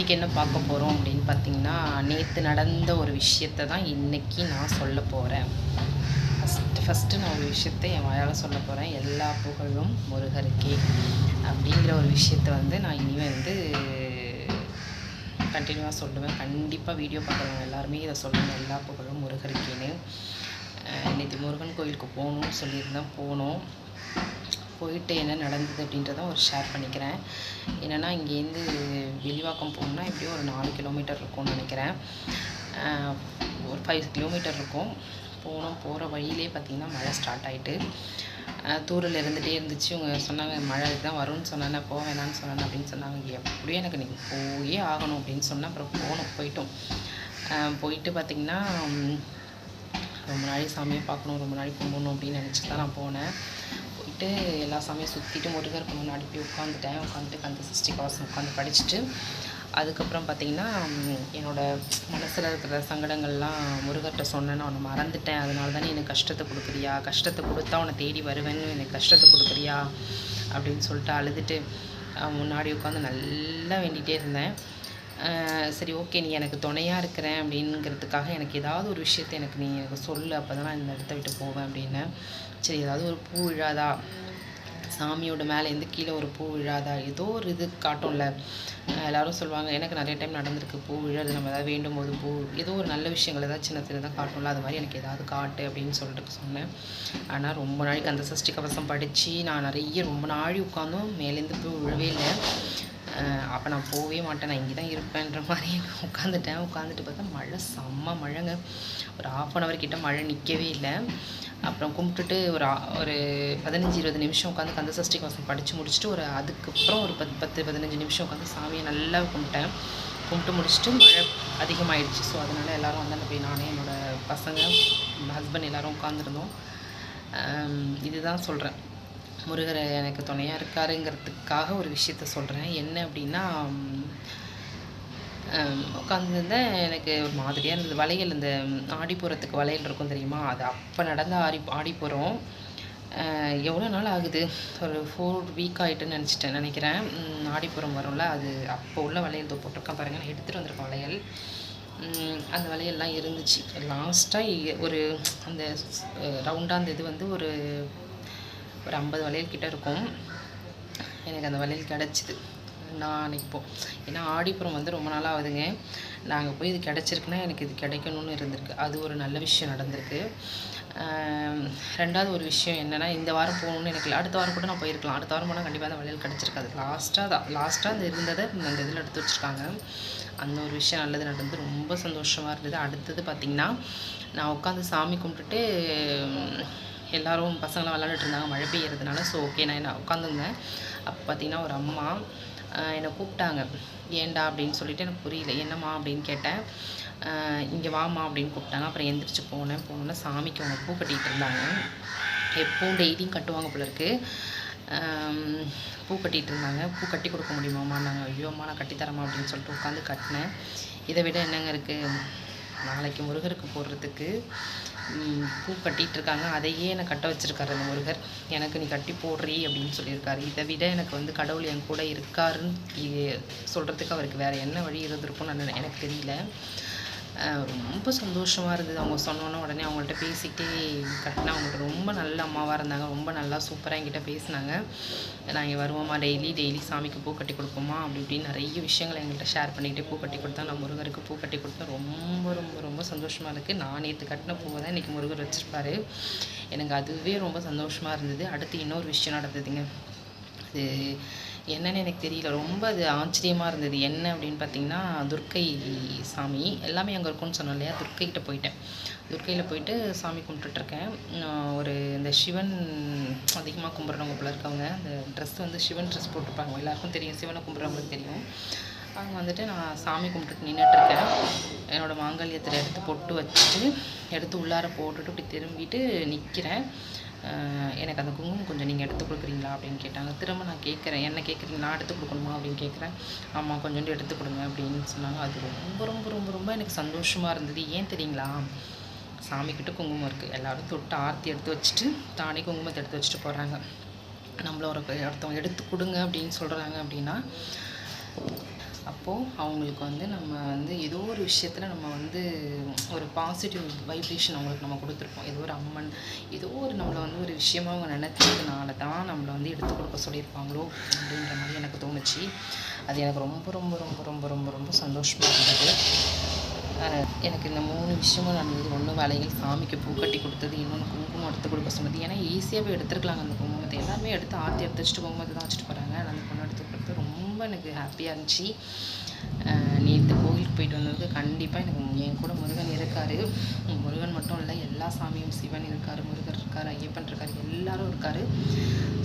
இன்றைக்கி என்ன பார்க்க போகிறோம் அப்படின்னு பார்த்தீங்கன்னா நேற்று நடந்த ஒரு விஷயத்தை தான் இன்றைக்கி நான் சொல்ல போகிறேன் ஃபஸ்ட்டு ஃபஸ்ட்டு நான் ஒரு விஷயத்தை என் வாயால் சொல்ல போகிறேன் எல்லா புகழும் முருகருக்கே அப்படிங்கிற ஒரு விஷயத்தை வந்து நான் இனி வந்து கண்டினியூவாக சொல்லுவேன். கண்டிப்பாக வீடியோ பார்க்குறவங்க எல்லாருமே இதை சொல்லுவேன் எல்லா புகழும் முருகருக்கேன்னு. நேற்று முருகன் கோயிலுக்கு போகணும்னு சொல்லியிருந்தேன். போனோம். போயிட்டு என்ன நடந்தது அப்படின்றத ஒரு ஷேர் பண்ணிக்கிறேன். என்னென்னா இங்கேருந்து வெளிவாக்கம் போகணுன்னா எப்படியும் ஒரு நாலு கிலோமீட்டர் இருக்கும்னு நினைக்கிறேன். ஒரு ஃபைவ் கிலோமீட்டர் இருக்கும். போனோம் போகிற வழியிலே பார்த்திங்கன்னா மழை ஸ்டார்ட் ஆகிட்டு தூரில் இருந்துகிட்டே இருந்துச்சு. இவங்க சொன்னாங்க மழை தான் வரும்னு சொன்னேன் போக வேணாம்னு சொன்னேன் அப்படின்னு சொன்னாங்க. எப்படியும் எனக்கு நீங்கள் போயே ஆகணும் அப்படின்னு சொன்னேன் அப்புறம் போனோம் போயிட்டோம். போயிட்டு பார்த்திங்கன்னா ரொம்ப நாளைக்கு சாமியை பார்க்கணும் ரொம்ப நாளைக்கு கும்பிடணும் அப்படின்னு நினச்சி தான் நான் போனேன். போயிட்டு எல்லா சாமியும் சுற்றிட்டு முருகருக்கு முன்னாடி போய் உட்காந்துட்டேன் உட்காந்துட்டு கந்த சஷ்டி கவசம் உட்காந்து படிச்சுட்டு. அதுக்கப்புறம் பார்த்தீங்கன்னா என்னோடய என்னோட மனசில் இருக்கிற சங்கடங்கள்லாம் முருகர்கிட்ட சொன்னேன்னு அவனை மறந்துட்டேன். அதனால தானே எனக்கு கஷ்டத்தை கொடுக்குறியா? கஷ்டத்தை கொடுத்தா உன்னை தேடி வருவேன்னு எனக்கு கஷ்டத்தை கொடுக்குறியா? அப்படின்னு சொல்லிட்டு அழுதுட்டு முன்னாடி உட்காந்து நல்லா வேண்டிகிட்டே இருந்தேன். சரி ஓகே நீ எனக்கு துணையாக இருக்கிறேன் அப்படிங்கிறதுக்காக எனக்கு ஏதாவது ஒரு விஷயத்தை எனக்கு நீ எனக்கு சொல்லு அப்போ தான் நான் இந்த இடத்த விட்டு போவேன் அப்படின்னு. சரி ஏதாவது ஒரு பூ விழாதா? சாமியோட மேலேருந்து கீழே ஒரு பூ விழாதா? ஏதோ ஒரு இது காட்டும்ல. எல்லோரும் சொல்லுவாங்க எனக்கு நிறைய டைம் நடந்திருக்கு பூ விழாது நம்ம ஏதாவது வேண்டும் போது பூ ஏதோ ஒரு நல்ல விஷயங்கள் ஏதாவது சின்ன சின்னதாக காட்டும்ல அது மாதிரி எனக்கு ஏதாவது காட்டு அப்படின்னு சொல்லிட்டு சொன்னேன். ஆனால் ரொம்ப நாளைக்கு அந்த சஷ்டி கவசம் படித்து நான் நிறைய ரொம்ப நாழி உட்காந்தும் மேலேருந்து பூ விழவே இல்லை. அப்போ நான் போகவே மாட்டேன். நான் இங்கே தான் இருப்பேன்ற மாதிரி உட்காந்துட்டேன் உட்காந்துட்டு பார்த்தா மழை செம்ம மழைங்க. ஒரு ஆஃப் அன் ஹவர் கிட்ட மழை நிற்கவே இல்லை. அப்புறம் கும்பிட்டுட்டு ஒரு ஒரு பதினஞ்சு இருபது நிமிஷம் உட்காந்து கந்த சஷ்டி கவசம் படித்து முடிச்சுட்டு ஒரு அதுக்கப்புறம் ஒரு பத்து பத்து பதினஞ்சு நிமிஷம் உட்காந்து சாமியை நல்லா கும்பிட்டேன். கும்பிட்டு முடிச்சுட்டு மழை அதிகமாகிடுச்சு ஸோ அதனால் எல்லோரும் வந்தாங்க. போய் நானே என்னோட பசங்க ஹஸ்பண்ட் எல்லோரும் உட்காந்துருந்தோம் இதுதான் சொல்கிறேன் முருகர் எனக்கு துணையாக இருக்காருங்கிறதுக்காக ஒரு விஷயத்த சொல்கிறேன் என்ன அப்படின்னா உட்காந்துருந்தேன் எனக்கு ஒரு மாதிரியாக இருந்தது. வளையல் இந்த ஆடிப்புறத்துக்கு வளையல் இருக்கும் தெரியுமா? அது அப்போ நடந்த ஆடி ஆடிப்புறம் எவ்வளோ நாள் ஆகுது? ஒரு ஃபோர் வீக் ஆகிட்டுன்னு நினச்சிட்டேன் நினைக்கிறேன். ஆடிப்புறம் வரும்ல அது அப்போ உள்ள வளையல் இதோ போட்டிருக்கேன் பாருங்கள் நான் எடுத்துகிட்டு வந்திருக்கேன் வளையல். அந்த வளையல்லாம் இருந்துச்சு. லாஸ்ட்டாக ஒரு அந்த ரவுண்டாக அந்த இது வந்து ஒரு ஒரு ஐம்பது வளையல் கிட்டே இருக்கும். எனக்கு அந்த வளையல் கிடச்சிது. நான் இப்போ ஏன்னா ஆடிப்புறம் வந்து ரொம்ப நாள் ஆகுதுங்க. நாங்கள் போய் இது கிடச்சிருக்குன்னா எனக்கு இது கிடைக்கணும்னு இருந்திருக்கு. அது ஒரு நல்ல விஷயம் நடந்திருக்கு. ரெண்டாவது ஒரு விஷயம் என்னென்னா இந்த வாரம் போகணும்னு எனக்கு அடுத்த வாரம் கூட நான் போயிருக்கலாம். அடுத்த வாரம் போனால் கண்டிப்பாக அந்த வளையல் கிடச்சிருக்காது. லாஸ்ட்டாக தான். லாஸ்ட்டாக அந்த இருந்ததை அந்த இதில் எடுத்து வச்சுருக்காங்க. அந்த ஒரு விஷயம் நல்லது நடந்து ரொம்ப சந்தோஷமாக இருந்தது. அடுத்தது பார்த்திங்கன்னா நான் உட்காந்து சாமி கும்பிட்டுட்டு எல்லோரும் பசங்களாம் விளாண்டுட்டு இருந்தாங்க. மழை பெய்யறதுனால. ஸோ ஓகே நான் என்ன உட்காந்துருந்தேன். அப்போ பார்த்தீங்கன்னா ஒரு அம்மா என்னை கூப்பிட்டாங்க. ஏண்டா அப்படின்னு சொல்லிட்டு எனக்கு புரியல. என்னம்மா அப்படின்னு கேட்டேன். இங்கே வாமா அப்படின்னு கூப்பிட்டாங்க. அப்புறம் எந்திரிச்சு போனேன். போனோன்னே சாமிக்கு அவங்க பூ கட்டிகிட்டு இருந்தாங்க. எப்பவும் டெய்லியும் கட்டுவாங்க போல இருக்குது பூ கட்டிகிட்டு இருந்தாங்க. பூ கட்டி கொடுக்க முடியுமாம்மா? நாங்கள் ஐயோம்மா நான் கட்டித்தரமா அப்படின்னு சொல்லிட்டு உட்காந்து கட்டினேன். இதை விட என்னங்க இருக்குது நாளைக்கு முருகருக்கு போடுறதுக்கு பூ கட்டிகிட்ருக்காங்க இருக்காங்க அதையே என்னை கட்ட வச்சுருக்காரு அந்த முருகர். எனக்கு நீ கட்டி போடுறீ அப்படின்னு சொல்லியிருக்காரு. இதை விட எனக்கு வந்து கடவுள் என் கூட இருக்காருன்னு சொல்கிறதுக்கு அவருக்கு வேறு என்ன வழி இருந்திருக்கும்னு நான் எனக்கு தெரியல. ரொம்ப சந்தோஷமாக இருந்தது. அவங்க சொன்னோன்னே உடனே அவங்கள்ட்ட பேசிக்கிட்டே கட்டினா அவங்கள்ட்ட ரொம்ப நல்ல அம்மாவாக இருந்தாங்க. ரொம்ப நல்லா சூப்பராக என்கிட்ட பேசினாங்க. நாங்கள் வருவோமா? டெய்லி டெய்லி சாமிக்கு பூ கட்டி கொடுப்போமா? அப்படி இப்படின்னு நிறைய விஷயங்களை எங்கள்கிட்ட ஷேர் பண்ணிக்கிட்டே பூ கட்டி கொடுத்தா நான் முருகருக்கு பூ கட்டி கொடுத்தேன். ரொம்ப ரொம்ப ரொம்ப சந்தோஷமாக இருக்குது நான் நேற்று கட்டின பூவை தான் இன்றைக்கி முருகர் வச்சுருப்பாரு. எனக்கு அதுவே ரொம்ப சந்தோஷமாக இருந்தது. அடுத்து இன்னொரு விஷயம் நடந்ததுங்க. அது என்னன்னு எனக்கு தெரியல. ரொம்ப அது ஆச்சரியமாக இருந்தது. என்ன அப்படின்னு பார்த்தீங்கன்னா துர்க்கை சாமி. எல்லாமே அங்கே இருக்கும்னு சொன்னோம் இல்லையா? துர்க்கைகிட்ட போயிட்டேன். துர்க்கையில் போயிட்டு சாமி கும்பிட்டுட்ருக்கேன். நான் ஒரு இந்த சிவன் அதிகமாக கும்பிட்றவங்க போல இருக்கவங்க அந்த ட்ரெஸ் வந்து சிவன் ட்ரெஸ் போட்டிருப்பாங்க. எல்லாருக்கும் தெரியும். சிவனை கும்பிட்றவங்களுக்கு தெரியும். அங்கே வந்துட்டு நான் சாமி கும்பிட்டு நின்றுட்டுருக்கேன் என்னோடய மாங்கல்யத்தில் எடுத்து பொட்டு வச்சுட்டு எடுத்து உள்ளார போட்டுட்டு இப்படி திரும்பிட்டு நிற்கிறேன் எனக்கு அந்த குங்குமம் கொஞ்சம் நீங்கள் எடுத்து கொடுக்குறீங்களா அப்படின்னு கேட்டாங்க. திரும்ப நான் கேட்குறேன். என்ன கேட்குறீங்க? நான் எடுத்து கொடுக்கணுமா அப்படின்னு கேட்குறேன். ஆமாம் கொஞ்சோண்டு எடுத்து கொடுங்க அப்படின்னு சொன்னாங்க. அது ரொம்ப ரொம்ப ரொம்ப ரொம்ப எனக்கு சந்தோஷமாக இருந்தது. ஏன் தெரியுங்களா? சாமிக்கிட்ட குங்குமம் இருக்குது எல்லோரும் தொட்டு ஆர்த்தி எடுத்து வச்சுட்டு தானே குங்குமத்தை எடுத்து வச்சுட்டு போகிறாங்க நம்மள ஒரு ஒருத்தவங்க எடுத்து கொடுங்க அப்படின்னு சொல்கிறாங்க அப்படின்னா அப்போது அவங்களுக்கு வந்து நம்ம வந்து ஏதோ ஒரு விஷயத்தில் நம்ம வந்து ஒரு பாசிட்டிவ் வைப்ரேஷன் அவங்களுக்கு நம்ம கொடுத்துருப்போம். ஏதோ ஒரு அம்மன் ஏதோ ஒரு நம்மளை வந்து ஒரு விஷயமாக அவங்க நினச்சதுனால தான் நம்மளை வந்து எடுத்து கொடுக்க சொல்லியிருப்பாங்களோ அப்படின்ற மாதிரி எனக்கு தோணுச்சு. அது எனக்கு ரொம்ப ரொம்ப ரொம்ப ரொம்ப ரொம்ப ரொம்ப சந்தோஷமாக இருந்தது. எனக்கு இந்த மூணு விஷயமும் நடந்தது. ஒன்று வளையல் சாமிக்கு பூ கட்டி கொடுத்தது இன்னொன்று குங்குமம் எடுத்து கொடுக்க சொன்னது. ஏன்னா ஈஸியாகவே எடுத்துருக்கலாங்க அந்த குங்குமத்தை. எல்லாமே எடுத்து ஆர்த்தி எடுத்து வச்சுட்டு குங்குமத்தை தான் வச்சுட்டு போகிறாங்க அந்த பொண்ணு எடுத்து ரொம்ப எனக்கு ஹாப்பியாக இருந்துச்சு. நேற்று கோவிலுக்கு போயிட்டு வந்ததுக்கு கண்டிப்பாக எனக்கு என் கூட முருகன் இருக்கார். முருகன் மட்டும் இல்லை எல்லா சாமியும் சிவன் இருக்கார் முருகர் இருக்கார் ஐயப்பன் இருக்கார் எல்லாரும் இருக்கார்.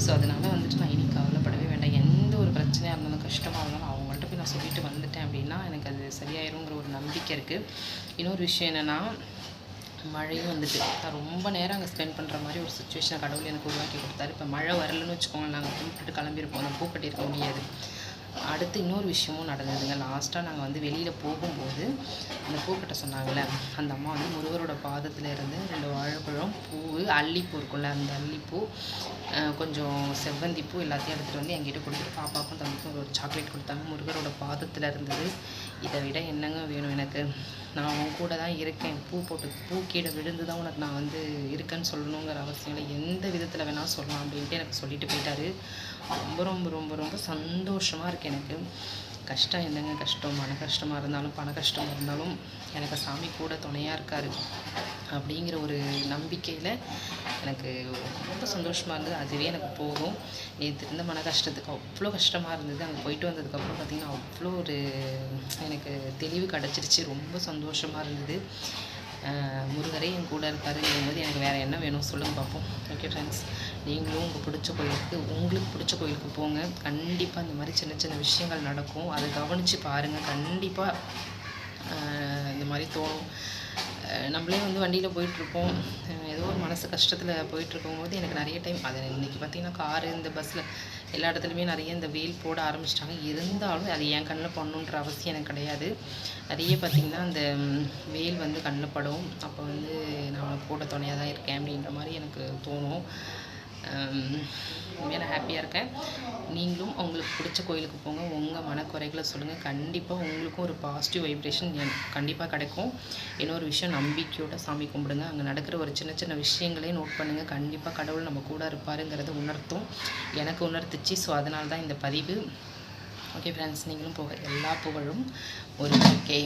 ஸோ அதனால் வந்துட்டு நான் இனி கவலைப்படவே வேண்டாம். எந்த ஒரு பிரச்சனையாக இருந்தாலும் கஷ்டமாக இருந்தாலும் அவங்கள்ட்ட போய் நான் சொல்லிட்டு வந்துட்டேன் அப்படின்னா எனக்கு அது சரியாயிருங்கிற ஒரு நம்பிக்கை இருக்குது இன்னொரு விஷயம் என்னென்னா மழையும் வந்துட்டு. நான் ரொம்ப நேரம் அங்கே ஸ்பெண்ட் பண்ணுற மாதிரி ஒரு சுச்சுவேஷனை கடவுள் எனக்கு உருவாக்கி கொடுத்தாரு. இப்போ மழை வரலன்னு வச்சுக்கோங்க நாங்கள் கும்பிட்டுட்டு கிளம்பியிருப்போம். நான் பூ கட்டியிருக்க முடியாது. அடுத்து இன்னொரு விஷயமும் நடந்ததுங்க. லாஸ்ட்டாக நாங்கள் வந்து வெளியில் போகும்போது அந்த பூக்கிட்ட சொன்னாங்கள்ல அந்த அம்மா வந்து முருகரோட பாதத்தில் இருந்து ரெண்டு வாழைப்பழம் பூ அல்லிப்பூ இருக்கும்ல அந்த அல்லிப்பூ கொஞ்சம் செவ்வந்தி பூ எல்லாத்தையும் எடுத்துகிட்டு வந்து என்கிட்ட கொடுத்துட்டு பாப்பாவுக்கும் தம்பிக்கும் ஒரு சாக்லேட் கொடுத்தாங்க. முருகரோட பாதத்தில் இருந்தது. இதை விட என்னங்க வேணும் எனக்கு? நான் உன் கூட தான் இருக்கேன். பூ போட்டு பூ கீழே விழுந்து தான் உனக்கு நான் வந்து இருக்கேன்னு சொல்லணுங்கிற அவசியம் இல்லை. எந்த விதத்தில் வேணால் சொல்லலாம் அப்படின்ட்டு எனக்கு சொல்லிட்டு போயிட்டாரு. ரொம்ப ரொம்ப ரொம்ப ரொம்ப சந்தோஷமாக இருக்குது எனக்கு. கஷ்டம் என்னங்க கஷ்டம்? மன கஷ்டமாக இருந்தாலும் பண கஷ்டமாக இருந்தாலும் எனக்கு சாமி கூட துணையாக இருக்காரு. அப்படிங்கிற ஒரு நம்பிக்கையில் எனக்கு ரொம்ப சந்தோஷமாக இருந்தது. அதுவே எனக்கு போகும் நேற்று இருந்த மன கஷ்டத்துக்கு அவ்வளோ கஷ்டமாக இருந்தது. அங்கே போயிட்டு வந்ததுக்கப்புறம் பார்த்திங்கன்னா அவ்வளோ ஒரு எனக்கு தெளிவு கிடச்சிருச்சு. ரொம்ப சந்தோஷமாக இருந்தது. முருகரே என் கூட இருக்காருங்கும்போது எனக்கு வேறு என்ன வேணும் சொல்லுங்கள் பார்ப்போம் ஓகே ஃப்ரெண்ட்ஸ் நீங்களும் உங்கள் பிடிச்ச கோயிலுக்கு உங்களுக்கு பிடிச்ச கோயிலுக்கு போங்க. கண்டிப்பாக இந்த மாதிரி சின்ன சின்ன விஷயங்கள் நடக்கும். அதை கவனித்து பாருங்கள் கண்டிப்பாக இந்த மாதிரி தோணும். நம்மளே வந்து வண்டியில் போயிட்டுருப்போம். ஏதோ ஒரு மனசு கஷ்டத்தில் போயிட்டுருக்கும் போது எனக்கு நிறைய டைம் அது இன்றைக்கி பார்த்திங்கன்னா காரு இந்த பஸ்ஸில் எல்லா இடத்துலையுமே நிறைய இந்த வெயில் போட ஆரம்பிச்சிட்டாங்க. இருந்தாலும் அது என் கண்ணில் பண்ணணுன்ற அவசியம் எனக்கு கிடையாது. நிறைய பார்த்திங்கன்னா அந்த வெயில் வந்து கண்ணில் படும். அப்போ வந்து நான் போட துணையாக தான் இருக்கேன் அப்படின்ற மாதிரி எனக்கு தோணும். உண்மையாக ஹாப்பியாக இருக்கேன். நீங்களும் உங்களுக்கு பிடிச்ச கோயிலுக்கு போங்க. உங்கள் மனக்குறைகளை சொல்லுங்கள் கண்டிப்பாக உங்களுக்கும் ஒரு பாசிட்டிவ் வைப்ரேஷன் கண்டிப்பாக கிடைக்கும். இன்னொரு விஷயம் நம்பிக்கையோட சாமி கும்பிடுங்க. அங்கே நடக்கிற ஒரு சின்ன சின்ன விஷயங்களையும் நோட் பண்ணுங்கள் கண்டிப்பாக கடவுள் நம்ம கூட இருப்பாருங்கிறத உணர்த்தும். எனக்கு உணர்த்துச்சு. ஸோ அதனால தான் இந்த பதிவு. ஓகே ஃப்ரெண்ட்ஸ் நீங்களும் போக எல்லா புகழும். ஒரு ஓகே